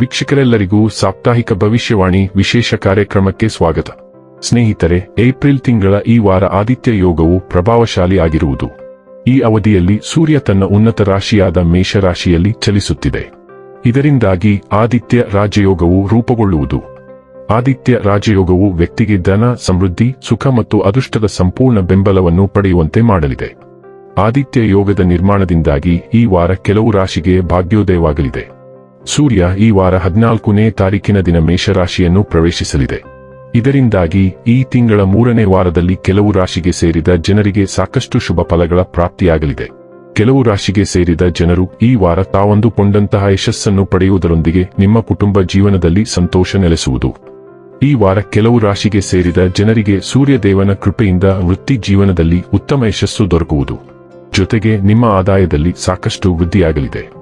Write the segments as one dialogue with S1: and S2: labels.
S1: ವೀಕ್ಷಕರೆಲ್ಲರಿಗೂ ಸಾಪ್ತಾಹಿಕ ಭವಿಷ್ಯವಾಣಿ ವಿಶೇಷ ಕಾರ್ಯಕ್ರಮಕ್ಕೆ ಸ್ವಾಗತ. ಸ್ನೇಹಿತರೆ, ಏಪ್ರಿಲ್ ತಿಂಗಳ ಈ ವಾರ ಆದಿತ್ಯ ಯೋಗವು ಪ್ರಭಾವಶಾಲಿ ಆಗಿರುವುದು. ಈ ಅವಧಿಯಲ್ಲಿ ಸೂರ್ಯ ತನ್ನ ಉನ್ನತ ರಾಶಿಯಾದ ಮೇಷರಾಶಿಯಲ್ಲಿ ಚಲಿಸುತ್ತಿದೆ. ಇದರಿಂದಾಗಿ ಆದಿತ್ಯ ರಾಜಯೋಗವು ರೂಪುಗೊಳ್ಳುವುದು. ಆದಿತ್ಯ ರಾಜಯೋಗವು ವ್ಯಕ್ತಿಗೆ ಧನ, ಸಮೃದ್ಧಿ, ಸುಖ ಮತ್ತು ಅದೃಷ್ಟದ ಸಂಪೂರ್ಣ ಬೆಂಬಲವನ್ನು ಪಡೆಯುವಂತೆ ಮಾಡಲಿದೆ. ಆದಿತ್ಯ ಯೋಗದ ನಿರ್ಮಾಣದಿಂದಾಗಿ ಈ ವಾರ ಕೆಲವು ರಾಶಿಗೆ ಭಾಗ್ಯೋದಯವಾಗಲಿದೆ. ಸೂರ್ಯ ಈ ವಾರ ಹದಿನಾಲ್ಕನೇ ತಾರೀಕಿನ ದಿನ ಮೇಷರಾಶಿಯನ್ನು ಪ್ರವೇಶಿಸಲಿದೆ. ಇದರಿಂದಾಗಿ ಈ ತಿಂಗಳ ಮೂರನೇ ವಾರದಲ್ಲಿ ಕೆಲವು ರಾಶಿಗೆ ಸೇರಿದ ಜನರಿಗೆ ಸಾಕಷ್ಟು ಶುಭ ಫಲಗಳ ಪ್ರಾಪ್ತಿಯಾಗಲಿದೆ. ಕೆಲವು ರಾಶಿಗೆ ಸೇರಿದ ಜನರು ಈ ವಾರ ತಾವಂದುಕೊಂಡಂತಹ ಯಶಸ್ಸನ್ನು ಪಡೆಯುವುದರೊಂದಿಗೆ ನಿಮ್ಮ ಕುಟುಂಬ ಜೀವನದಲ್ಲಿ ಸಂತೋಷ ನೆಲೆಸುವುದು. ಈ ವಾರ ಕೆಲವು ರಾಶಿಗೆ ಸೇರಿದ ಜನರಿಗೆ ಸೂರ್ಯದೇವನ ಕೃಪೆಯಿಂದ ವೃತ್ತಿ ಜೀವನದಲ್ಲಿ ಉತ್ತಮ ಯಶಸ್ಸು ದೊರಕುವುದು. ಜೊತೆಗೆ ನಿಮ್ಮ ಆದಾಯದಲ್ಲಿ ಸಾಕಷ್ಟು ವೃದ್ಧಿಯಾಗಲಿದೆ.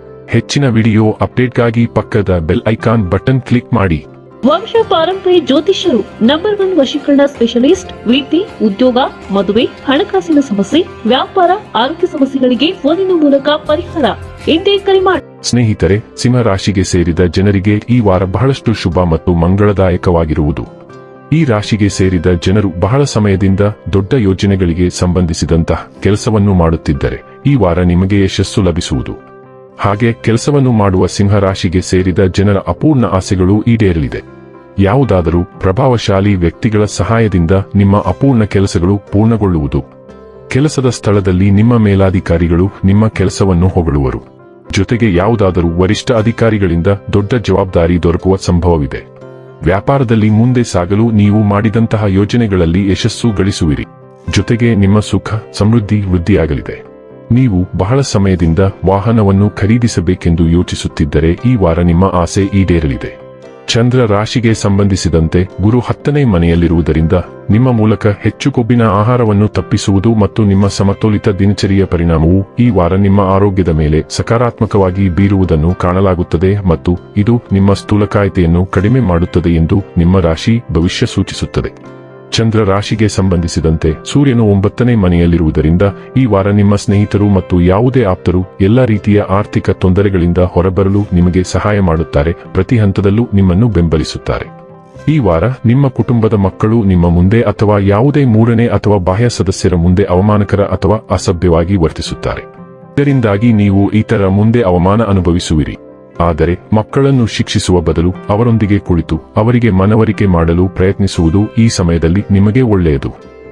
S1: ಹೆಚ್ಚಿನ ವಿಡಿಯೋ ಅಪ್ಡೇಟ್ಗಾಗಿ ಪಕ್ಕದ ಬೆಲ್ ಐಕಾನ್ ಬಟನ್ ಕ್ಲಿಕ್ ಮಾಡಿ.
S2: ವಂಶ ಪಾರಂಪರಿ ಜ್ಯೋತಿಷ್ಯರು ನಂಬರ್ ಒನ್ ವಶೀಕರಣ ಸ್ಪೆಷಲಿಸ್ಟ್ ವಿದ್ಯೆ ಉದ್ಯೋಗ ಮದುವೆ ಹಣಕಾಸಿನ ಸಮಸ್ಯೆ ವ್ಯಾಪಾರ ಆರೋಗ್ಯ ಸಮಸ್ಯೆಗಳಿಗೆ ಫೋನಿನ ಮೂಲಕ ಪರಿಹಾರ ಎಂದೇ ಕರೆ ಮಾಡಿ
S1: ಸ್ನೇಹಿತರೆ ಸಿಂಹ ರಾಶಿಗೆ ಸೇರಿದ ಜನರಿಗೆ ಈ ವಾರ ಬಹಳಷ್ಟು ಶುಭ ಮತ್ತು ಮಂಗಳದಾಯಕವಾಗಿರುವುದು. ಈ ರಾಶಿಗೆ ಸೇರಿದ ಜನರು ಬಹಳ ಸಮಯದಿಂದ ದೊಡ್ಡ ಯೋಜನೆಗಳಿಗೆ ಸಂಬಂಧಿಸಿದಂತಹ ಕೆಲಸವನ್ನು ಮಾಡುತ್ತಿದ್ದರೆ ಈ ವಾರ ನಿಮಗೆ ಯಶಸ್ಸು ಲಭಿಸುವುದು. ಹಾಗೆ ಕೆಲಸವನ್ನು ಮಾಡುವ ಸಿಂಹರಾಶಿಗೆ ಸೇರಿದ ಜನರ ಅಪೂರ್ಣ ಆಸೆಗಳು ಈಡೇರಲಿದೆ. ಯಾವುದಾದರೂ ಪ್ರಭಾವಶಾಲಿ ವ್ಯಕ್ತಿಗಳ ಸಹಾಯದಿಂದ ನಿಮ್ಮ ಅಪೂರ್ಣ ಕೆಲಸಗಳು ಪೂರ್ಣಗೊಳ್ಳುವುದು. ಕೆಲಸದ ಸ್ಥಳದಲ್ಲಿ ನಿಮ್ಮ ಮೇಲಾಧಿಕಾರಿಗಳು ನಿಮ್ಮ ಕೆಲಸವನ್ನು ಹೊಗಳುವರು. ಜೊತೆಗೆ ಯಾವುದಾದರೂ ವರಿಷ್ಠ ಅಧಿಕಾರಿಗಳಿಂದ ದೊಡ್ಡ ಜವಾಬ್ದಾರಿ ದೊರಕುವ ಸಂಭವವಿದೆ. ವ್ಯಾಪಾರದಲ್ಲಿ ಮುಂದೆ ಸಾಗಲು ನೀವು ಮಾಡಿದಂತಹ ಯೋಜನೆಗಳಲ್ಲಿ ಯಶಸ್ಸು ಗಳಿಸುವಿರಿ. ಜೊತೆಗೆ ನಿಮ್ಮ ಸುಖ, ಸಮೃದ್ಧಿ ವೃದ್ಧಿಯಾಗಲಿದೆ. ನೀವು ಬಹಳ ಸಮಯದಿಂದ ವಾಹನವನ್ನು ಖರೀದಿಸಬೇಕೆಂದು ಯೋಚಿಸುತ್ತಿದ್ದರೆ ಈ ವಾರ ನಿಮ್ಮ ಆಸೆ ಈಡೇರಲಿದೆ. ಚಂದ್ರ ರಾಶಿಗೆ ಸಂಬಂಧಿಸಿದಂತೆ ಗುರು ಹತ್ತನೇ ಮನೆಯಲ್ಲಿರುವುದರಿಂದ ನಿಮ್ಮ ಮೂಲಕ ಹೆಚ್ಚು ಕೊಬ್ಬಿನ ಆಹಾರವನ್ನು ತಪ್ಪಿಸುವುದು ಮತ್ತು ನಿಮ್ಮ ಸಮತೋಲಿತ ದಿನಚರಿಯ ಪರಿಣಾಮವು ಈ ವಾರ ನಿಮ್ಮ ಆರೋಗ್ಯದ ಮೇಲೆ ಸಕಾರಾತ್ಮಕವಾಗಿ ಬೀರುವುದನ್ನು ಕಾಣಲಾಗುತ್ತದೆ ಮತ್ತು ಇದು ನಿಮ್ಮ ಸ್ಥೂಲಕಾಯತೆಯನ್ನು ಕಡಿಮೆ ಮಾಡುತ್ತದೆ ಎಂದು ನಿಮ್ಮ ರಾಶಿ ಭವಿಷ್ಯ ಸೂಚಿಸುತ್ತದೆ. ಚಂದ್ರ ರಾಶಿಗೆ ಸಂಬಂಧಿಸಿದಂತೆ ಸೂರ್ಯನು ಒಂಬತ್ತನೇ ಮನೆಯಲ್ಲಿರುವುದರಿಂದ ಈ ವಾರ ನಿಮ್ಮ ಸ್ನೇಹಿತರು ಮತ್ತು ಯಾವುದೇ ಆಪ್ತರು ಎಲ್ಲ ರೀತಿಯ ಆರ್ಥಿಕ ತೊಂದರೆಗಳಿಂದ ಹೊರಬರಲು ನಿಮಗೆ ಸಹಾಯ ಮಾಡುತ್ತಾರೆ. ಪ್ರತಿ ಹಂತದಲ್ಲೂ ನಿಮ್ಮನ್ನು ಬೆಂಬಲಿಸುತ್ತಾರೆ. ಈ ವಾರ ನಿಮ್ಮ ಕುಟುಂಬದ ಮಕ್ಕಳು ನಿಮ್ಮ ಮುಂದೆ ಅಥವಾ ಯಾವುದೇ ಮೂರನೇ ಅಥವಾ ಬಾಹ್ಯ ಸದಸ್ಯರ ಮುಂದೆ ಅವಮಾನಕರ ಅಥವಾ ಅಸಭ್ಯವಾಗಿ ವರ್ತಿಸುತ್ತಾರೆ. ಇದರಿಂದಾಗಿ ನೀವು ಇತರ ಮುಂದೆ ಅವಮಾನ ಅನುಭವಿಸುವಿರಿ. ಆದರೆ ಮಕ್ಕಳನ್ನು ಶಿಕ್ಷಿಸುವ ಬದಲು ಅವರೊಂದಿಗೆ ಕುಳಿತು ಅವರಿಗೆ ಮನವರಿಕೆ ಮಾಡಲು ಪ್ರಯತ್ನಿಸುವುದು ಈ ಸಮಯದಲ್ಲಿ ನಿಮಗೆ ಒಳ್ಳೆಯದು.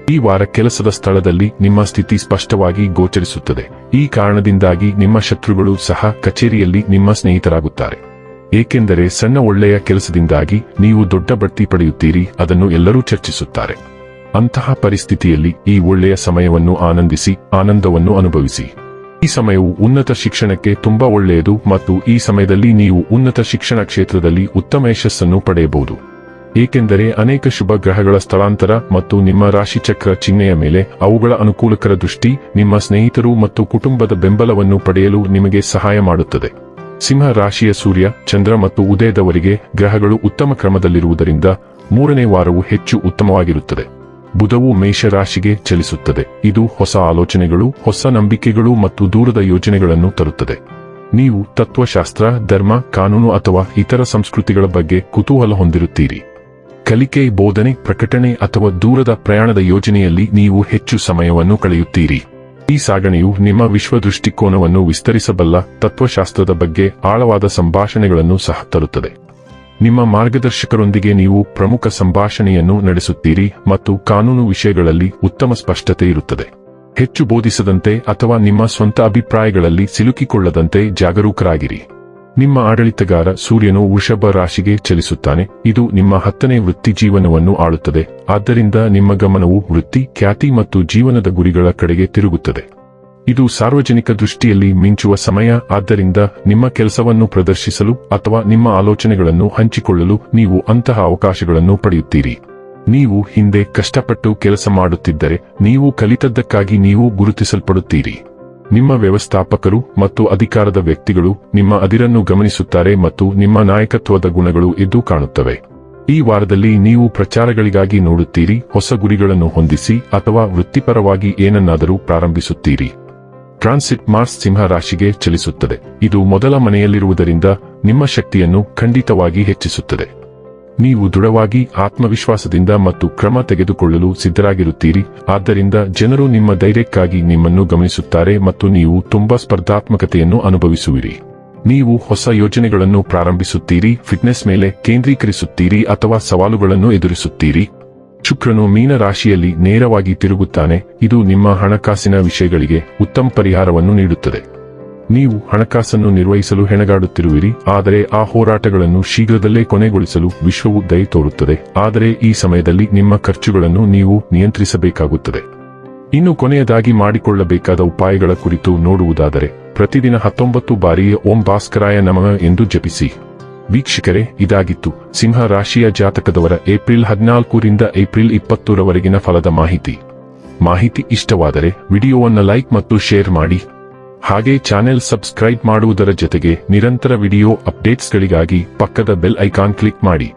S1: ಈ ವಾರ ಕೆಲಸದ ಸ್ಥಳದಲ್ಲಿ ನಿಮ್ಮ ಸ್ಥಿತಿ ಸ್ಪಷ್ಟವಾಗಿ ಗೋಚರಿಸುತ್ತದೆ. ಈ ಕಾರಣದಿಂದಾಗಿ ನಿಮ್ಮ ಶತ್ರುಗಳು ಸಹ ಕಚೇರಿಯಲ್ಲಿ ನಿಮ್ಮ ಸ್ನೇಹಿತರಾಗುತ್ತಾರೆ. ಏಕೆಂದರೆ ಸಣ್ಣ ಒಳ್ಳೆಯ ಕೆಲಸದಿಂದಾಗಿ ನೀವು ದೊಡ್ಡ ಬಡ್ತಿ ಪಡೆಯುತ್ತೀರಿ, ಅದನ್ನು ಎಲ್ಲರೂ ಚರ್ಚಿಸುತ್ತಾರೆ. ಅಂತಹ ಪರಿಸ್ಥಿತಿಯಲ್ಲಿ ಈ ಒಳ್ಳೆಯ ಸಮಯವನ್ನು ಆನಂದಿಸಿ, ಆನಂದವನ್ನು ಅನುಭವಿಸಿ. ಈ ಸಮಯವು ಉನ್ನತ ಶಿಕ್ಷಣಕ್ಕೆ ತುಂಬಾ ಒಳ್ಳೆಯದು ಮತ್ತು ಈ ಸಮಯದಲ್ಲಿ ನೀವು ಉನ್ನತ ಶಿಕ್ಷಣ ಕ್ಷೇತ್ರದಲ್ಲಿ ಉತ್ತಮ ಯಶಸ್ಸನ್ನು ಪಡೆಯಬಹುದು. ಏಕೆಂದರೆ ಅನೇಕ ಶುಭ ಗ್ರಹಗಳ ಸ್ಥಳಾಂತರ ಮತ್ತು ನಿಮ್ಮ ರಾಶಿಚಕ್ರ ಚಿಹ್ನೆಯ ಮೇಲೆ ಅವುಗಳ ಅನುಕೂಲಕರ ದೃಷ್ಟಿ, ನಿಮ್ಮ ಸ್ನೇಹಿತರು ಮತ್ತು ಕುಟುಂಬದ ಬೆಂಬಲವನ್ನು ಪಡೆಯಲು ನಿಮಗೆ ಸಹಾಯ ಮಾಡುತ್ತದೆ. ಸಿಂಹ ರಾಶಿಯ ಸೂರ್ಯ, ಚಂದ್ರ ಮತ್ತು ಉದಯದವರಿಗೆ ಗ್ರಹಗಳು ಉತ್ತಮ ಕ್ರಮದಲ್ಲಿರುವುದರಿಂದ ಮೂರನೇ ವಾರವು ಹೆಚ್ಚು ಉತ್ತಮವಾಗಿರುತ್ತದೆ. ಬುಧವು ಮೇಷರಾಶಿಗೆ ಚಲಿಸುತ್ತದೆ. ಇದು ಹೊಸ ಆಲೋಚನೆಗಳು, ಹೊಸ ನಂಬಿಕೆಗಳು ಮತ್ತು ದೂರದ ಯೋಜನೆಗಳನ್ನು ತರುತ್ತದೆ. ನೀವು ತತ್ವಶಾಸ್ತ್ರ, ಧರ್ಮ, ಕಾನೂನು ಅಥವಾ ಇತರ ಸಂಸ್ಕೃತಿಗಳ ಬಗ್ಗೆ ಕುತೂಹಲ ಹೊಂದಿರುತ್ತೀರಿ. ಕಲಿಕೆ, ಬೋಧನೆ, ಪ್ರಕಟಣೆ ಅಥವಾ ದೂರದ ಪ್ರಯಾಣದ ಯೋಜನೆಯಲ್ಲಿ ನೀವು ಹೆಚ್ಚು ಸಮಯವನ್ನು ಕಳೆಯುತ್ತೀರಿ. ಈ ಸಾಗಣೆಯು ನಿಮ್ಮ ವಿಶ್ವ ದೃಷ್ಟಿಕೋನವನ್ನು ವಿಸ್ತರಿಸಬಲ್ಲ ತತ್ವಶಾಸ್ತ್ರದ ಬಗ್ಗೆ ಆಳವಾದ ಸಂಭಾಷಣೆಗಳನ್ನು ಸಹ ತರುತ್ತದೆ. ನಿಮ್ಮ ಮಾರ್ಗದರ್ಶಕರೊಂದಿಗೆ ನೀವು ಪ್ರಮುಖ ಸಂಭಾಷಣೆಯನ್ನು ನಡೆಸುತ್ತೀರಿ ಮತ್ತು ಕಾನೂನು ವಿಷಯಗಳಲ್ಲಿ ಉತ್ತಮ ಸ್ಪಷ್ಟತೆ ಇರುತ್ತದೆ. ಹೆಚ್ಚು ಬೋಧಿಸದಂತೆ ಅಥವಾ ನಿಮ್ಮ ಸ್ವಂತ ಅಭಿಪ್ರಾಯಗಳಲ್ಲಿ ಸಿಲುಕಿಕೊಳ್ಳದಂತೆ ಜಾಗರೂಕರಾಗಿರಿ. ನಿಮ್ಮ ಆಡಳಿತಗಾರ ಸೂರ್ಯನು ವೃಷಭ ರಾಶಿಗೆ ಚಲಿಸುತ್ತಾನೆ. ಇದು ನಿಮ್ಮ ಹತ್ತನೇ ವೃತ್ತಿ ಜೀವನವನ್ನು ಆಳುತ್ತದೆ. ಆದ್ದರಿಂದ ನಿಮ್ಮ ಗಮನವು ವೃತ್ತಿ, ಖ್ಯಾತಿ ಮತ್ತು ಜೀವನದ ಗುರಿಗಳ ಕಡೆಗೆ ತಿರುಗುತ್ತದೆ. ಇದು ಸಾರ್ವಜನಿಕ ದೃಷ್ಟಿಯಲ್ಲಿ ಮಿಂಚುವ ಸಮಯ, ಆದ್ದರಿಂದ ನಿಮ್ಮ ಕೆಲಸವನ್ನು ಪ್ರದರ್ಶಿಸಲು ಅಥವಾ ನಿಮ್ಮ ಆಲೋಚನೆಗಳನ್ನು ಹಂಚಿಕೊಳ್ಳಲು ನೀವು ಅಂತಹ ಅವಕಾಶಗಳನ್ನು ಪಡೆಯುತ್ತೀರಿ. ನೀವು ಹಿಂದೆ ಕಷ್ಟಪಟ್ಟು ಕೆಲಸ ಮಾಡುತ್ತಿದ್ದರೆ, ನೀವು ಕಲಿತದ್ದಕ್ಕಾಗಿ ನೀವು ಗುರುತಿಸಲ್ಪಡುತ್ತೀರಿ. ನಿಮ್ಮ ವ್ಯವಸ್ಥಾಪಕರು ಮತ್ತು ಅಧಿಕಾರದ ವ್ಯಕ್ತಿಗಳು ನಿಮ್ಮ ಅದಿರನ್ನು ಗಮನಿಸುತ್ತಾರೆ ಮತ್ತು ನಿಮ್ಮ ನಾಯಕತ್ವದ ಗುಣಗಳು ಎದ್ದು ಕಾಣುತ್ತವೆ. ಈ ವಾರದಲ್ಲಿ ನೀವು ಪ್ರಚಾರಗಳಿಗಾಗಿ ನೋಡುತ್ತೀರಿ, ಹೊಸ ಗುರಿಗಳನ್ನು ಹೊಂದಿಸಿ ಅಥವಾ ವೃತ್ತಿಪರವಾಗಿ ಏನನ್ನಾದರೂ ಪ್ರಾರಂಭಿಸುತ್ತೀರಿ. ಟ್ರಾನ್ಸಿಟ್ ಮಾರ್ಸ್ ಸಿಂಹ ರಾಶಿಗೆ ಚಲಿಸುತ್ತದೆ. ಇದು ಮೊದಲ ಮನೆಯಲ್ಲಿರುವುದರಿಂದ ನಿಮ್ಮ ಶಕ್ತಿಯನ್ನು ಖಂಡಿತವಾಗಿ ಹೆಚ್ಚಿಸುತ್ತದೆ. ನೀವು ದೃಢವಾಗಿ ಆತ್ಮವಿಶ್ವಾಸದಿಂದ ಮತ್ತು ಕ್ರಮ ತೆಗೆದುಕೊಳ್ಳಲು ಸಿದ್ಧರಾಗಿರುತ್ತೀರಿ. ಆದ್ದರಿಂದ ಜನರು ನಿಮ್ಮ ಧೈರ್ಯಕ್ಕಾಗಿ ನಿಮ್ಮನ್ನು ಗಮನಿಸುತ್ತಾರೆ ಮತ್ತು ನೀವು ತುಂಬಾ ಸ್ಪರ್ಧಾತ್ಮಕತೆಯನ್ನು ಅನುಭವಿಸುವಿರಿ. ನೀವು ಹೊಸ ಯೋಜನೆಗಳನ್ನು ಪ್ರಾರಂಭಿಸುತ್ತೀರಿ, ಫಿಟ್ನೆಸ್ ಮೇಲೆ ಕೇಂದ್ರೀಕರಿಸುತ್ತೀರಿ ಅಥವಾ ಸವಾಲುಗಳನ್ನು ಎದುರಿಸುತ್ತೀರಿ. ಶುಕ್ರನು ಮೀನ ರಾಶಿಯಲ್ಲಿ ನೇರವಾಗಿ ತಿರುಗುತ್ತಾನೆ, ಇದು ನಿಮ್ಮ ಹಣಕಾಸಿನ ವಿಷಯಗಳಿಗೆ ಉತ್ತಮ ಪರಿಹಾರವನ್ನು ನೀಡುತ್ತದೆ. ನೀವು ಹಣಕಾಸನ್ನು ನಿರ್ವಹಿಸಲು ಹೆಣಗಾಡುತ್ತಿರುವಿರಿ, ಆದರೆ ಆ ಹೋರಾಟಗಳನ್ನು ಶೀಘ್ರದಲ್ಲೇ ಕೊನೆಗೊಳಿಸಲು ವಿಶ್ವವು ದಯ ತೋರುತ್ತದೆ, ಆದರೆ ಈ ಸಮಯದಲ್ಲಿ ನಿಮ್ಮ ಖರ್ಚುಗಳನ್ನು ನೀವು ನಿಯಂತ್ರಿಸಬೇಕಾಗುತ್ತದೆ. ಇನ್ನು ಕೊನೆಯದಾಗಿ ಮಾಡಿಕೊಳ್ಳಬೇಕಾದ ಉಪಾಯಗಳ ಕುರಿತು ನೋಡುವುದಾದರೆ, ಪ್ರತಿದಿನ ಹತ್ತೊಂಬತ್ತು ಬಾರಿ ಓಂ ಭಾಸ್ಕರಾಯ ನಮಃ ಎಂದು ಜಪಿಸಿ. ವೀಕ್ಷಕರೇ, ಇದಾಗಿತ್ತು ಸಿಂಹ ರಾಶಿಯ ಜಾತಕದವರ ಏಪ್ರಿಲ್ ಹದಿನಾಲ್ಕರಿಂದ ಏಪ್ರಿಲ್ ಇಪ್ಪತ್ತರವರೆಗಿನ ಫಲದ ಮಾಹಿತಿ. ಮಾಹಿತಿ ಇಷ್ಟವಾದರೆ ವಿಡಿಯೋವನ್ನು ಲೈಕ್ ಮತ್ತು ಶೇರ್ ಮಾಡಿ. ಹಾಗೆ ಚಾನೆಲ್ ಸಬ್ಸ್ಕ್ರೈಬ್ ಮಾಡುವುದರ ಜೊತೆಗೆ ನಿರಂತರ ವಿಡಿಯೋ ಅಪ್ಡೇಟ್ಸ್ಗಳಿಗಾಗಿ ಪಕ್ಕದ ಬೆಲ್ ಐಕಾನ್ ಕ್ಲಿಕ್ ಮಾಡಿ.